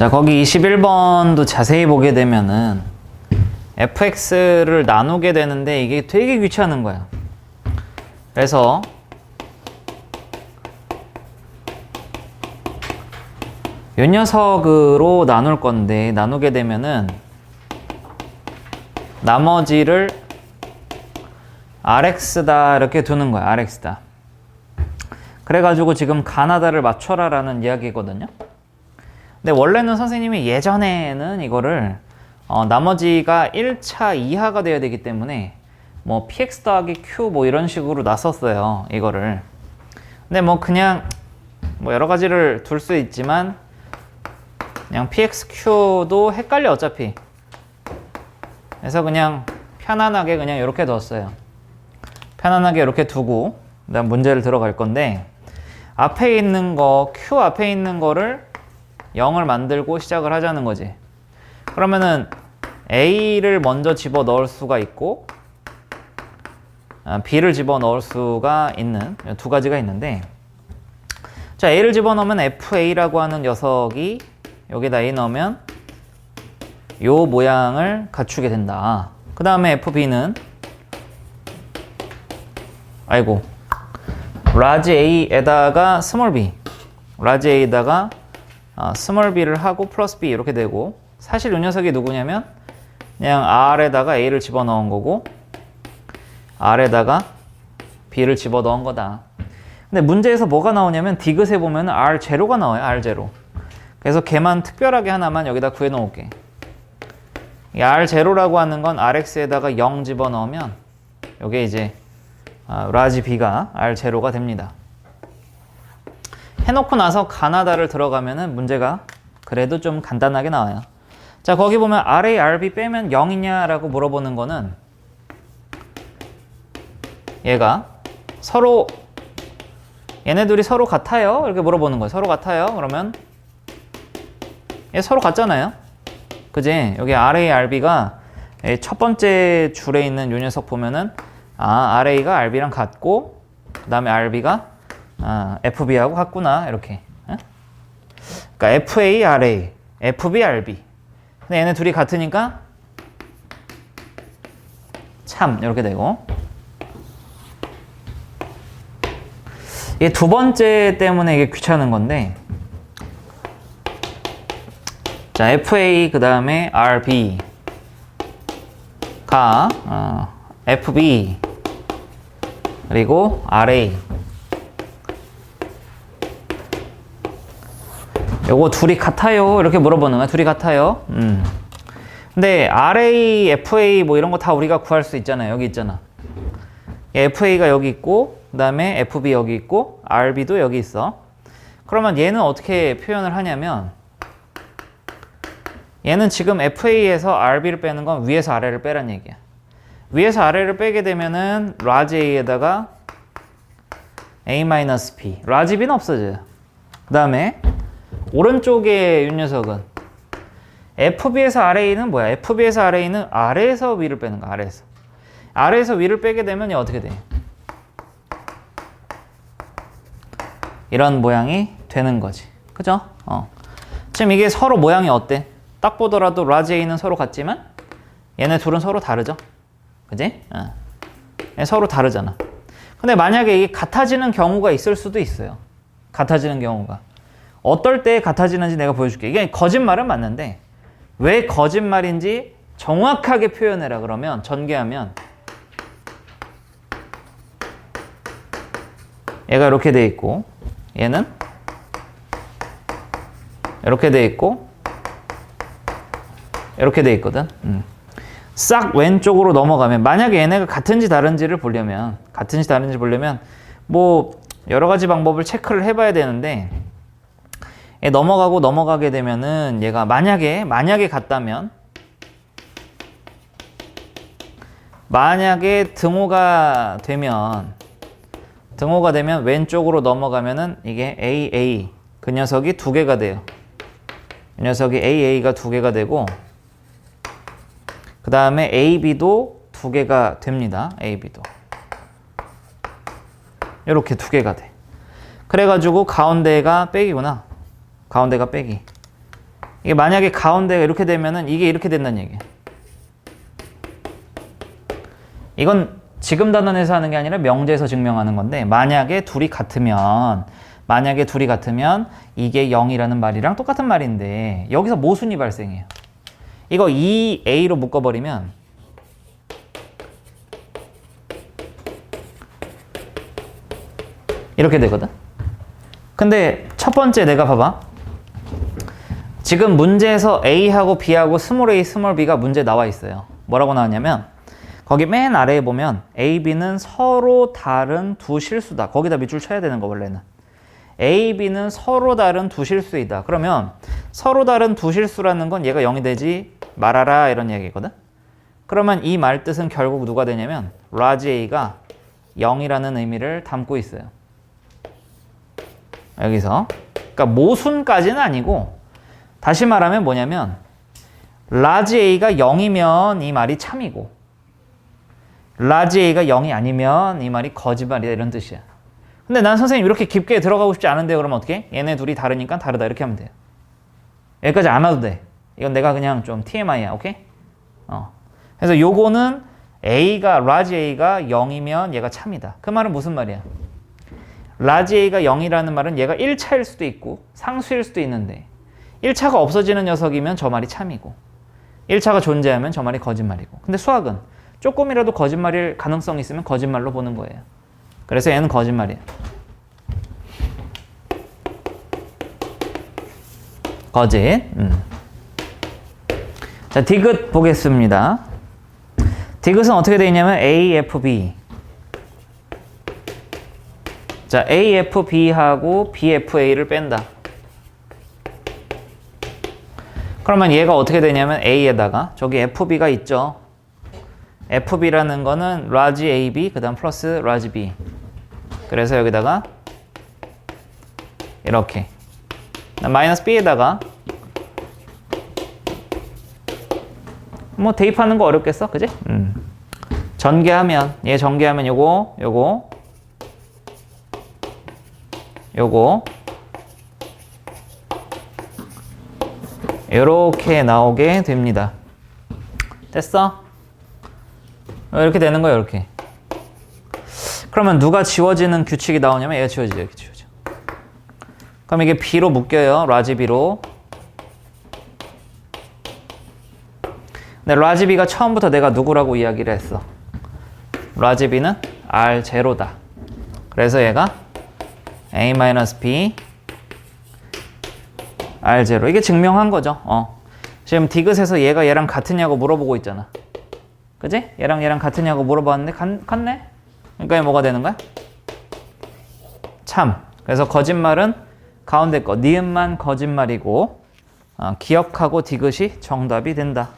자, 거기 21번도 자세히 보게 되면은 fx를 나누게 되는데 이게 되게 귀찮은 거야. 그래서 요 녀석으로 나눌 건데 나누게 되면은 나머지를 rx다 이렇게 두는 거야. rx다. 그래가지고 지금 가나다를 맞춰라라는 이야기거든요. 근데 원래는 선생님이 예전에는 이거를 어, 나머지가 1차 이하가 돼야 되기 때문에 뭐 px 더하기 q 뭐 이런 식으로 놨었어요. 이거를. 근데 뭐 그냥 뭐 여러 가지를 둘 수 있지만 그냥 px q도 헷갈려 어차피. 그래서 그냥 편안하게 그냥 이렇게 뒀어요. 편안하게 이렇게 두고 그다음 문제를 들어갈 건데 앞에 있는 거 q 앞에 있는 거를 0을 만들고 시작을 하자는 거지. 그러면은 a를 먼저 집어 넣을 수가 있고 아, b를 집어 넣을 수가 있는 두 가지가 있는데 자 a를 집어 넣으면 fa라고 하는 녀석이 여기다 a 넣으면 요 모양을 갖추게 된다. 그 다음에 fb는 아이고 라지 a에다가 스몰 b 라지 a에다가 아, 스몰 b를 하고 플러스 b 이렇게 되고 사실 이 녀석이 누구냐면 그냥 r에다가 a를 집어넣은 거고 r에다가 b를 집어넣은 거다. 근데 문제에서 뭐가 나오냐면 디귿에 보면 r 제로가 나와요. r 제로. 그래서 걔만 특별하게 하나만 여기다 구해 놓을게. 이 r 제로라고 하는 건 rx에다가 0 집어넣으면 이게 이제 아, 라지 b가 r 제로가 됩니다. 해놓고 나서 가나다를 들어가면은 문제가 그래도 좀 간단하게 나와요. 자, 거기 보면 RA, RB 빼면 0이냐라고 물어보는 거는 얘가 서로 얘네들이 서로 같아요? 이렇게 물어보는 거예요. 서로 같아요? 그러면 얘 서로 같잖아요. 그지? 여기 RA, RB가 첫 번째 줄에 있는 요 녀석 보면은 아, RA가 RB랑 같고 그 다음에 RB가 아, FB하고 같구나 이렇게. 에? 그러니까 FA, RA, FB, RB 근데 얘네 둘이 같으니까 참 이렇게 되고. 이게 두 번째 때문에 이게 귀찮은 건데. 자 FA 그 다음에 RB가 어, FB 그리고 RA 요거 둘이 같아요. 이렇게 물어보는 거야. 둘이 같아요. 음. 근데 RA, FA 뭐 이런 거 다 우리가 구할 수 있잖아요. 여기 있잖아. FA가 여기 있고 그 다음에 FB 여기 있고 RB도 여기 있어. 그러면 얘는 어떻게 표현을 하냐면 얘는 지금 FA에서 RB를 빼는 건 위에서 아래를 빼란 얘기야. 위에서 아래를 빼게 되면은 라지 A에다가 A-P 라지 B는 없어져요. 그 다음에 오른쪽에 이 녀석은 FB에서 RA는 뭐야? FB에서 RA는 아래에서 위를 빼는 거야. 아래에서. 아래에서 위를 빼게 되면 어떻게 돼? 이런 모양이 되는 거지. 그죠? 어. 지금 이게 서로 모양이 어때? 딱 보더라도 라지 A는 서로 같지만 얘네 둘은 서로 다르죠? 그지? 어. 서로 다르잖아. 근데 만약에 이게 같아지는 경우가 있을 수도 있어요. 같아지는 경우가. 어떨 때 같아지는지 내가 보여줄게. 이게 거짓말은 맞는데 왜 거짓말인지 정확하게 표현해라 그러면 전개하면 얘가 이렇게 돼 있고 얘는 이렇게 돼 있고 이렇게 돼 있거든. 음. 싹 왼쪽으로 넘어가면 만약에 얘네가 같은지 다른지를 보려면 같은지 다른지 보려면 뭐 여러 가지 방법을 체크를 해봐야 되는데 얘 넘어가고 넘어가게 되면은 얘가 만약에 만약에 같다면 만약에 등호가 되면 등호가 되면 왼쪽으로 넘어가면은 이게 AA 그 녀석이 두 개가 돼요. 이 녀석이 AA가 두 개가 되고 그 다음에 AB도 두 개가 됩니다. AB도 이렇게 두 개가 돼. 그래가지고 가운데가 빼기구나. 가운데가 빼기. 이게 만약에 가운데가 이렇게 되면은 이게 이렇게 된다는 얘기야. 이건 지금 단원에서 하는 게 아니라 명제에서 증명하는 건데 만약에 둘이 같으면 만약에 둘이 같으면 이게 0이라는 말이랑 똑같은 말인데 여기서 모순이 발생해요. 이거 2a로 묶어버리면 이렇게 되거든. 근데 첫 번째 내가 봐봐. 지금 문제에서 A하고 B하고 스몰 a, 스몰 b가 문제 나와 있어요. 뭐라고 나왔냐면 거기 맨 아래에 보면 A, B는 서로 다른 두 실수다. 거기다 밑줄 쳐야 되는 거 원래는. A, B는 서로 다른 두 실수이다. 그러면 서로 다른 두 실수라는 건 얘가 0이 되지 말아라 이런 얘기거든. 그러면 이 말 뜻은 결국 누가 되냐면 라지 A가 0이라는 의미를 담고 있어요. 여기서. 그러니까 모순까지는 아니고 다시 말하면 뭐냐면 라지 A가 0이면 이 말이 참이고 라지 A가 0이 아니면 이 말이 거짓말이다 이런 뜻이야. 근데 난 선생님 이렇게 깊게 들어가고 싶지 않은데 그러면 어떻게? 얘네 둘이 다르니까 다르다 이렇게 하면 돼요. 여기까지 안 와도 돼. 이건 내가 그냥 좀 TMI야. 오케이? 어. 그래서 요거는 A가 라지 A가 0이면 얘가 참이다. 그 말은 무슨 말이야? 라지 A가 0이라는 말은 얘가 1차일 수도 있고 상수일 수도 있는데 1차가 없어지는 녀석이면 저 말이 참이고 1차가 존재하면 저 말이 거짓말이고. 근데 수학은 조금이라도 거짓말일 가능성이 있으면 거짓말로 보는 거예요. 그래서 얘는 거짓말이야 거짓. 음. 자 디귿 보겠습니다. 디귿은 어떻게 되어 있냐면 A, F, B. 자 A, F, B하고 B, F, A를 뺀다 그러면 얘가 어떻게 되냐면 A에다가 저기 FB가 있죠. FB라는 거는 라지 AB 그다음 플러스 라지 B. 그래서 여기다가 이렇게 마이너스 B에다가 뭐 대입하는 거 어렵겠어, 그지? 음. 전개하면 얘 전개하면 요거 요거 요거 이렇게 나오게 됩니다. 됐어? 이렇게 되는 거야, 이렇게. 그러면 누가 지워지는 규칙이 나오냐면 얘가 지워지죠, 이렇게 지워져. 그럼 이게 B로 묶여요, 라지 B로. 근데 라지 B가 처음부터 내가 누구라고 이야기를 했어. 라지 B는 R0다. 그래서 얘가 A-B R0 이게 증명한 거죠. 어. 지금 디귿에서 얘가 얘랑 같으냐고 물어보고 있잖아. 그지? 얘랑 얘랑 같으냐고 물어봤는데 같, 같네? 그러니까 얘 뭐가 되는 거야? 참. 그래서 거짓말은 가운데 거 니은만 거짓말이고 어, 기억하고 디귿이 정답이 된다.